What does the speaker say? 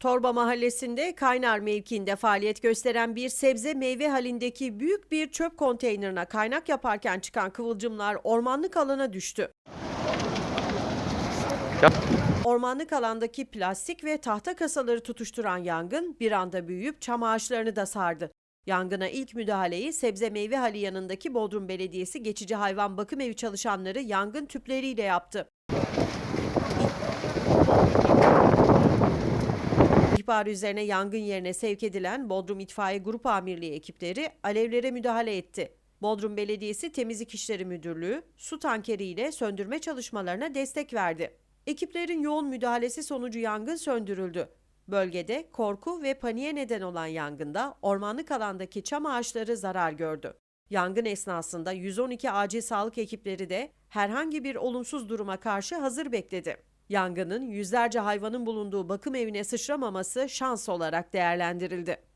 Torba Mahallesi'nde Kaynar mevkiinde faaliyet gösteren bir sebze meyve halindeki büyük bir çöp konteynerine kaynak yaparken çıkan kıvılcımlar ormanlık alana düştü. Ormanlık alandaki plastik ve tahta kasaları tutuşturan yangın bir anda büyüyüp çam ağaçlarını da sardı. Yangına ilk müdahaleyi sebze meyve hali yanındaki Bodrum Belediyesi geçici hayvan bakım evi çalışanları yangın tüpleriyle yaptı. İhbar üzerine yangın yerine sevk edilen Bodrum İtfaiye Grup Amirliği ekipleri alevlere müdahale etti. Bodrum Belediyesi Temizlik İşleri Müdürlüğü su tankeriyle söndürme çalışmalarına destek verdi. Ekiplerin yoğun müdahalesi sonucu yangın söndürüldü. Bölgede korku ve paniğe neden olan yangında ormanlık alandaki çam ağaçları zarar gördü. Yangın esnasında 112 acil sağlık ekipleri de herhangi bir olumsuz duruma karşı hazır bekledi. Yangının yüzlerce hayvanın bulunduğu bakım evine sıçramaması şans olarak değerlendirildi.